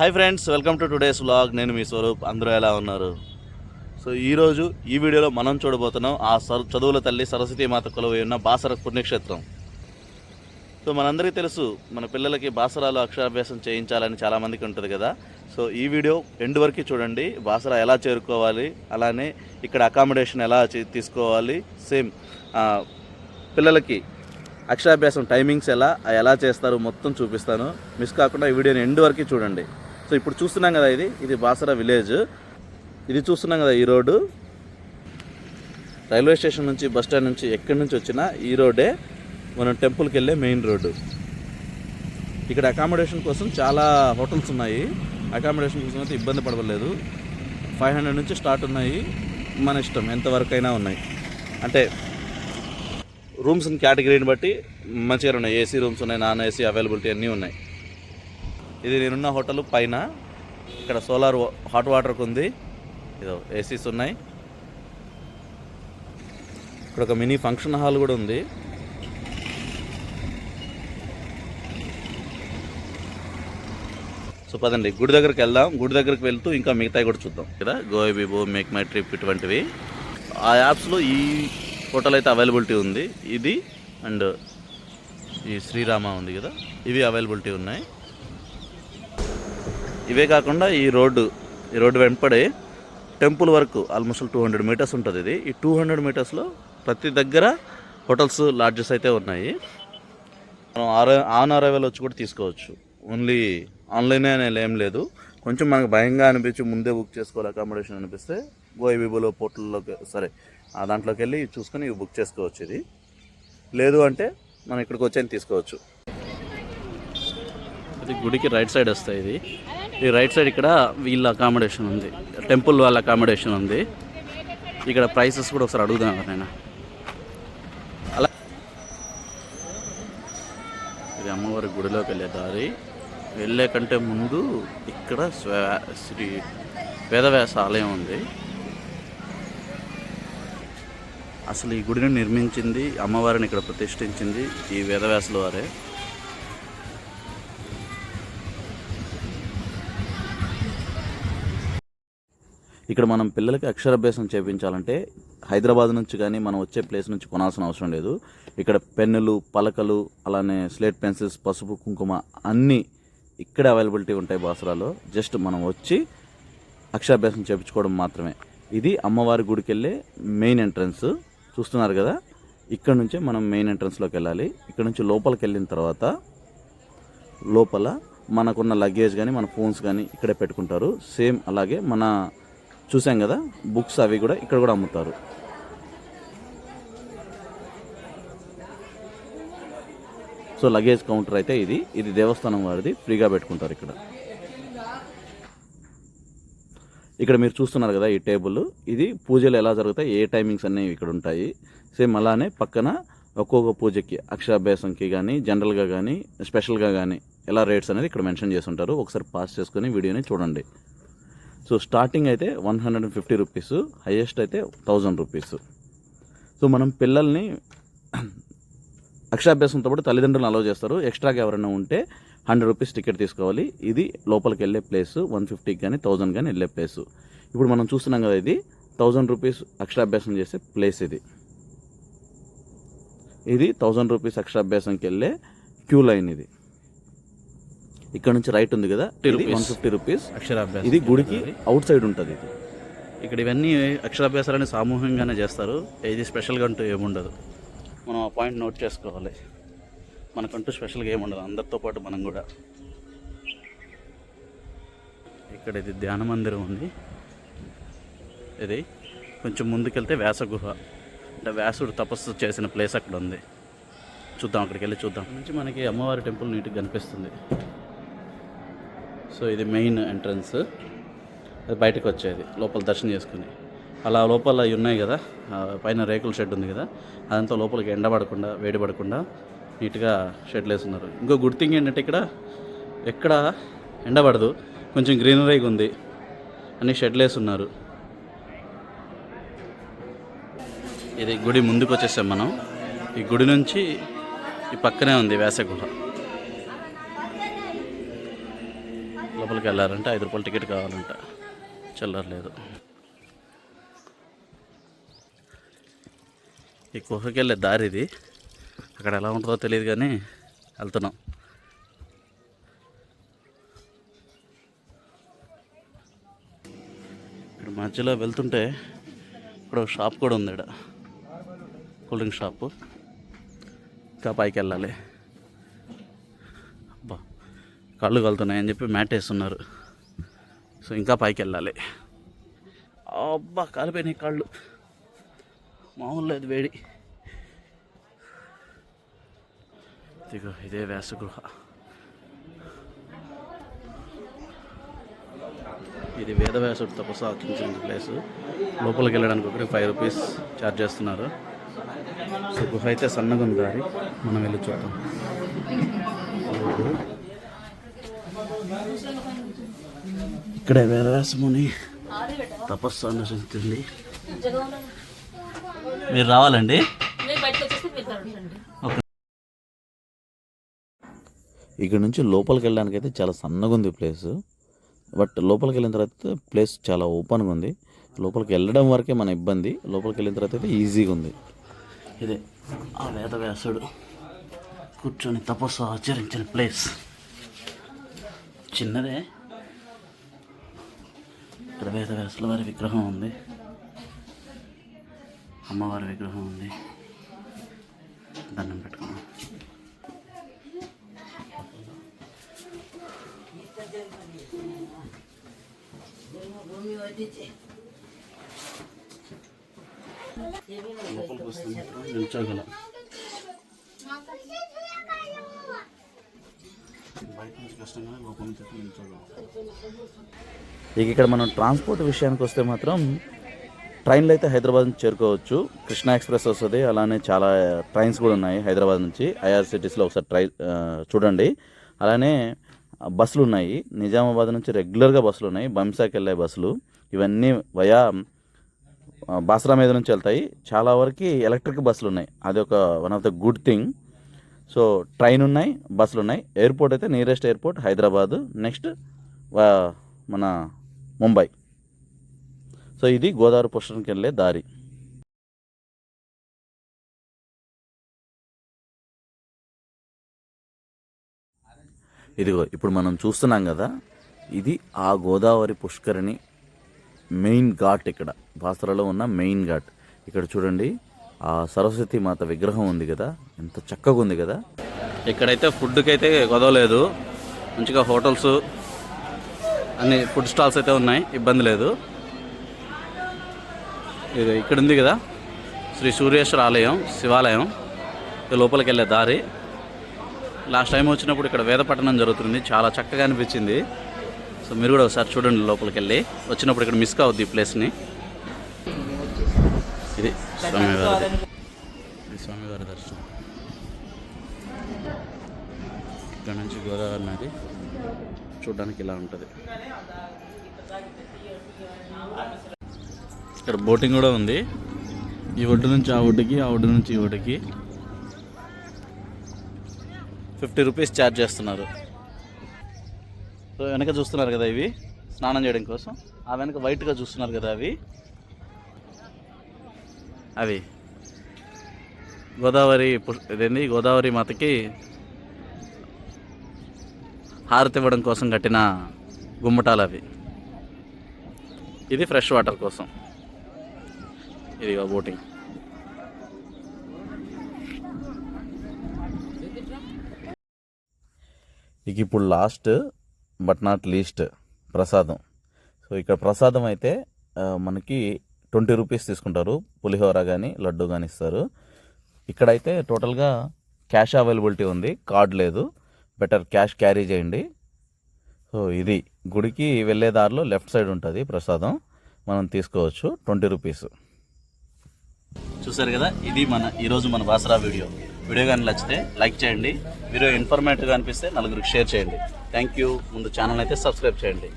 Hi friends welcome to today's vlog. నేను మీ స్వరూప్. అందరూ ఎలా ఉన్నారు? సో ఈరోజు ఈ వీడియోలో మనం చూడబోతున్నాం ఆ సర్ చదువుల తల్లి సరస్వతి మాత కొలువై ఉన్న బాసర పుణ్యక్షేత్రం. సో మనందరికీ తెలుసు మన పిల్లలకి బాసరాలో అక్షరాభ్యాసం చేయించాలని చాలామందికి ఉంటుంది కదా. సో ఈ వీడియో ఎండ్ వరకు చూడండి. బాసరా ఎలా చేరుకోవాలి? అలానే ఇక్కడ అకామిడేషన్ ఎలా తీసుకోవాలి? సేమ్ పిల్లలకి అక్షరాభ్యాసం టైమింగ్స్ ఎలా ఎలా చేస్తారు మొత్తం చూపిస్తాను. మిస్ కాకుండా ఈ వీడియోని ఎండ్ వరకు చూడండి. సో ఇప్పుడు చూస్తున్నాం కదా ఇది. ఇది బాసరా విలేజ్. ఇది చూస్తున్నాం కదా ఈ రోడ్డు. రైల్వే స్టేషన్ నుంచి బస్ స్టాండ్ నుంచి ఎక్కడి నుంచి వచ్చినా ఈ రోడ్డే మనం టెంపుల్కి వెళ్ళే మెయిన్ రోడ్డు. ఇక్కడ అకామిడేషన్ కోసం చాలా హోటల్స్ ఉన్నాయి. అకామిడేషన్ కోసం అయితే ఇబ్బంది పడవలేదు. ఫైవ్ హండ్రెడ్ నుంచి స్టార్ట్ ఉన్నాయి. మన ఇష్టం ఎంతవరకు అయినా ఉన్నాయి. అంటే రూమ్స్ కేటగిరీని బట్టి మంచిగా ఉన్నాయి. ఏసీ రూమ్స్ ఉన్నాయి నాన్ ఏసీ అవైలబిలిటీ అన్నీ ఉన్నాయి. ఇది నేనున్న హోటల్ పైన. ఇక్కడ సోలార్ హాట్ వాటర్కి ఉంది. ఇదో ఏసీస్ ఉన్నాయి. ఇక్కడ ఒక మినీ ఫంక్షన్ హాల్ కూడా ఉంది. సో పదండి గుడి దగ్గరికి వెళ్దాం. గుడి దగ్గరికి వెళ్తూ ఇంకా మిగతాయి కూడా చూద్దాం. కదా? Goibibo make my trip ఇటువంటివి. ఆ యాప్స్లో ఈ హోటల్ అయితే అవైలబిలిటీ ఉంది. ఇది అండ్ ఈ శ్రీరామ ఉంది కదా? ఇవి అవైలబిలిటీ ఉన్నాయి. ఇవే కాకుండా ఈ రోడ్డు ఈ రోడ్డు వెంపడే టెంపుల్ వరకు ఆల్మోస్ట్ టూ హండ్రెడ్ మీటర్స్ ఉంటుంది ఇది. ఈ టూ హండ్రెడ్ మీటర్స్లో ప్రతి దగ్గర హోటల్స్ లాడ్జెస్ అయితే ఉన్నాయి. మనం ఆర ఆన్ అరైవల్ వచ్చి కూడా తీసుకోవచ్చు. ఓన్లీ ఆన్లైనే అనేది ఏం లేదు. కొంచెం మనకు భయంగా అనిపించి ముందే బుక్ చేసుకోవాలి అకామిడేషన్ అనిపిస్తే గోయిబీబులో పోర్టల్లోకి సరే ఆ దాంట్లోకి వెళ్ళి చూసుకొని ఇవి బుక్ చేసుకోవచ్చు ఇది. లేదు అంటే మనం ఇక్కడికి వచ్చి తీసుకోవచ్చు. ఇది గుడికి రైట్ సైడ్ వస్తాయి ఇది. ఈ రైట్ సైడ్ ఇక్కడ వీళ్ళ అకామిడేషన్ ఉంది. టెంపుల్ వాళ్ళ అకామిడేషన్ ఉంది. ఇక్కడ ప్రైసెస్ కూడా ఒకసారి అడుగుదాం ఎవరైనా. అలా ఇది అమ్మవారి గుడిలోకి వెళ్ళే దారి. వెళ్ళే కంటే ముందు ఇక్కడ శ్రీ వేదవ్యాస ఆలయం ఉంది. అసలు ఈ గుడిని నిర్మించింది అమ్మవారిని ఇక్కడ ప్రతిష్ఠించింది ఈ వేదవ్యాసుల వారే. ఇక్కడ మనం పిల్లలకి అక్షరాభ్యాసం చేయించాలంటే హైదరాబాద్ నుంచి కానీ మనం వచ్చే ప్లేస్ నుంచి కొనాల్సిన అవసరం లేదు. ఇక్కడ పెన్నులు పలకలు అలానే స్లేట్ పెన్సిల్స్ పసుపు కుంకుమ అన్నీ ఇక్కడే అవైలబిలిటీ ఉంటాయి బాసరాలో. జస్ట్ మనం వచ్చి అక్షరాభ్యాసం చేయించుకోవడం మాత్రమే. ఇది అమ్మవారి గుడికి వెళ్ళే మెయిన్ ఎంట్రన్స్. చూస్తున్నారు కదా? ఇక్కడ నుంచే మనం మెయిన్ ఎంట్రన్స్లోకి వెళ్ళాలి. ఇక్కడ నుంచి లోపలికి వెళ్ళిన తర్వాత లోపల మనకున్న లగేజ్ కానీ మన ఫోన్స్ కానీ ఇక్కడే పెట్టుకుంటారు. సేమ్ అలాగే మన చూసాం కదా బుక్స్ అవి కూడా ఇక్కడ కూడా అమ్ముతారు. సో లగేజ్ కౌంటర్ అయితే ఇది. ఇది దేవస్థానం వారిది. ఫ్రీగా పెట్టుకుంటారు ఇక్కడ. ఇక్కడ మీరు చూస్తున్నారు కదా ఈ టేబుల్. ఇది పూజలు ఎలా జరుగుతాయి ఏ టైమింగ్స్ అనేవి ఇక్కడ ఉంటాయి. సేమ్ అలానే పక్కన ఒక్కొక్క పూజకి అక్షరాభ్యాసంకి కానీ జనరల్గా కానీ స్పెషల్గా కానీ ఎలా రేట్స్ అనేది ఇక్కడ మెన్షన్ చేసి ఉంటారు. ఒకసారి పాస్ చేసుకొని వీడియోని చూడండి. సో స్టార్టింగ్ అయితే one hundred and fifty rupees highest అయితే థౌజండ్ రూపీస్ సో మనం పిల్లల్ని అక్షరాభ్యాసంతో పాటు తల్లిదండ్రులు అలౌ చేస్తారు. ఎక్స్ట్రాగా ఎవరైనా ఉంటే హండ్రెడ్ రూపీస్ టికెట్ తీసుకోవాలి. ఇది లోపలికి వెళ్ళే ప్లేస్ వన్ ఫిఫ్టీకి కానీ థౌజండ్ కానీ వెళ్ళే ప్లేస్ ఇప్పుడు మనం చూస్తున్నాం కదా ఇది థౌజండ్ రూపీస్ అక్షరాభ్యాసం చేసే ప్లేస్ ఇది. ఇది థౌజండ్ రూపీస్ అక్షరాభ్యాసంకి వెళ్ళే క్యూ లైన్ ఇది. ఇక్కడ నుంచి రైట్ ఉంది కదా? One fifty rupees. అక్షరాభ్యాసం ఇది గుడికి అవుట్ సైడ్ ఉంటుంది ఇది. ఇక్కడ ఇవన్నీ అక్షరాభ్యాసాలని సామూహికంగానే చేస్తారు. ఏది స్పెషల్గా అంటూ ఏముండదు మనం ఆ పాయింట్ నోట్ చేసుకోవాలి. మనకంటూ స్పెషల్గా ఏముండదు అందరితో పాటు మనం కూడా. ఇక్కడ ఇది ధ్యాన మందిరం ఉంది. ఇది కొంచెం ముందుకెళ్తే వ్యాస గుహ. అంటే వ్యాసుడు తపస్సు చేసిన ప్లేస్ అక్కడ ఉంది. చూద్దాం అక్కడికి వెళ్ళి చూద్దాం. నుంచి మనకి అమ్మవారి టెంపుల్ నీట్గా కనిపిస్తుంది. సో ఇది మెయిన్ ఎంట్రన్స్. అది బయటకు వచ్చేది లోపల దర్శనం చేసుకుని. అలా లోపల ఉన్నాయి కదా పైన రేకుల షెడ్ ఉంది కదా అదంతా లోపలికి ఎండ పడకుండా వేడి పడకుండా నీట్గా షెడ్లు వేస్తున్నారు. ఇంకో గుడ్ థింగ్ ఏంటంటే ఇక్కడ ఎక్కడ ఎండబడదు కొంచెం గ్రీనరీగా ఉంది అన్ని షెడ్లు వేస్తున్నారు. ఇది గుడి ముందుకు వచ్చేసాం మనం. ఈ గుడి నుంచి ఈ పక్కనే ఉంది వ్యాస గుహ లోపలికి వెళ్ళాలంటే ఐదు రూపాయలు టికెట్ కావాలంట. చిల్లర లేదు. ఈ గుహకి వెళ్ళే దారి ఇది. అక్కడ ఎలా ఉంటుందో తెలియదు కానీ వెళ్తున్నాం. ఇక్కడ మధ్యలో వెళ్తుంటే ఇక్కడ ఒక షాప్ కూడా ఉంది ఇక్కడ. Cool drink shop. ఇంకా పైకి వెళ్ళాలి. కళ్ళు కలుతున్నాయని చెప్పి మ్యాట్ వేస్తున్నారు. సో ఇంకా పైకి వెళ్ళాలి. అబ్బా కాలిపోయినాయి కాళ్ళు. మామూలు లేదు వేడి. ఇదిగో ఇదే వ్యాసగృహ. ఇది వేదవ్యాసుడు తపస్సు ఆచరించిన ప్లేస్. లోపలికి వెళ్ళడానికి ఒకటి ఫైవ్ రూపీస్ ఛార్జ్ చేస్తున్నారు. సో గుహ అయితే సన్నగా ఉంది దారి మనం వెళ్ళి చూద్దాం. ఇక్కడే వేదవ్యాసముని తపస్సు మీరు రావాలండి? మీరు కలవండి ఇక్కడ నుంచి లోపలికి వెళ్ళడానికి అయితే చాలా సన్నగా ఉంది ప్లేస్. బట్ లోపలికి వెళ్ళిన తర్వాత ప్లేస్ చాలా ఓపెన్గా ఉంది. లోపలికి వెళ్ళడం వరకే మన ఇబ్బంది. లోపలికి వెళ్ళిన తర్వాత అయితే ఈజీగా ఉంది. ఇదే ఆ వేదవ్యాసుడు కూర్చొని తపస్సు ఆచరించిన ప్లేస్. చిన్నదే. ఇక్కడ వేదవ్యాసుల వారి విగ్రహం ఉంది. అమ్మవారి విగ్రహం ఉంది. దండం పెట్టుకున్నాం లోపలికి వస్తే. మాత్రం నిల్చోగలం బయట నుంచి కష్టంగానే లోపల నుంచి అయితే నిల్చోగలం ఇక ఇక్కడ మనం ట్రాన్స్పోర్ట్ విషయానికి వస్తే మాత్రం ట్రైన్లు అయితే హైదరాబాద్ నుంచి చేరుకోవచ్చు. కృష్ణా ఎక్స్ప్రెస్ వస్తుంది అలానే చాలా ట్రైన్స్ కూడా ఉన్నాయి హైదరాబాద్ నుంచి. ఐఆర్సిటీస్లో ఒకసారి ట్రై చూడండి. అలానే బస్సులు ఉన్నాయి. నిజామాబాద్ నుంచి రెగ్యులర్గా బస్సులు ఉన్నాయి. బంసాకి వెళ్ళే బస్సులు. ఇవన్నీ వయా బాసరా మీద నుంచి వెళ్తాయి. చాలా వరకు ఎలక్ట్రిక్ బస్సులు ఉన్నాయి. అది ఒక one of the good thing so train ఉన్నాయి బస్సులు ఉన్నాయి ఎయిర్పోర్ట్ అయితే నియరెస్ట్ ఎయిర్పోర్ట్ హైదరాబాద్. నెక్స్ట్ మన ముంబై. సో ఇది గోదావరి పుష్కరంకి వెళ్ళే దారి. ఇదిగో ఇప్పుడు మనం చూస్తున్నాం కదా ఇది ఆ గోదావరి పుష్కరిణి మెయిన్ ఘాట్ ఇక్కడ. బాసరలో ఉన్న మెయిన్ ఘాట్. ఇక్కడ చూడండి. ఆ సరస్వతి మాత విగ్రహం ఉంది కదా ఎంత చక్కగా ఉంది కదా. ఇక్కడైతే ఫుడ్కి అయితే గొడవలేదు మంచిగా హోటల్స్ అన్ని ఫుడ్ స్టాల్స్ అయితే ఉన్నాయి ఇబ్బంది లేదు. ఇది ఇక్కడ ఉంది కదా శ్రీ సూర్యేశ్వర ఆలయం శివాలయం. ఇది లోపలికి వెళ్ళే దారి. లాస్ట్ టైం వచ్చినప్పుడు ఇక్కడ వేదపట్టణం జరుగుతుంది చాలా చక్కగా అనిపించింది. సో మీరు కూడా ఒకసారి చూడండి లోపలికి వెళ్ళి. వచ్చినప్పుడు ఇక్కడ మిస్ కావద్దు ఈ ప్లేస్ని ఇది స్వామివారి ఇది స్వామివారి దర్శనం. ఇక్కడ నుంచి గోదావరి నది చూడడానికి ఇలా ఉంటుంది. ఇక్కడ బోటింగ్ కూడా ఉంది. ఈ ఒడ్డు నుంచి ఆ ఒడ్డుకి ఆ ఒడ్డు నుంచి ఈ ఒడ్డుకి ఫిఫ్టీ రూపీస్ ఛార్జ్ చేస్తున్నారు. సో వెనక చూస్తున్నారు కదా ఇవి స్నానం చేయడం కోసం. ఆ వెనక వైట్గా చూస్తున్నారు కదా అవి. అవి గోదావరి ఇదేంది? గోదావరి మాతకి హారతి ఇవ్వడం కోసం కట్టిన గుమ్మటాలు అవి. ఇది ఫ్రెష్ వాటర్ కోసం. ఇది బోటింగ్. ఇక ఇప్పుడు లాస్ట్ బట్ నాట్ లీస్ట్ ప్రసాదం. సో ఇక్కడ ప్రసాదం అయితే మనకి ట్వంటీ రూపీస్ తీసుకుంటారు. పులిహోర కానీ లడ్డు కానీ ఇస్తారు. ఇక్కడైతే టోటల్గా క్యాష్ అవైలబిలిటీ ఉంది. కార్డ్ లేదు. బెటర్ క్యాష్ క్యారీ చేయండి. సో ఇది గుడికి వెళ్ళే దారిలో లెఫ్ట్ సైడ్ ఉంటుంది ప్రసాదం. మనం తీసుకోవచ్చు. Twenty rupees. చూసారు కదా? ఇది మన ఈరోజు మన బాసరా వీడియో. వీడియో కానీ నచ్చితే లైక్ చేయండి. వీడియో ఇన్ఫర్మేటివ్గా అనిపిస్తే నలుగురికి షేర్ చేయండి. Thank you. ముందు ఛానల్ అయితే సబ్స్క్రైబ్ చేయండి.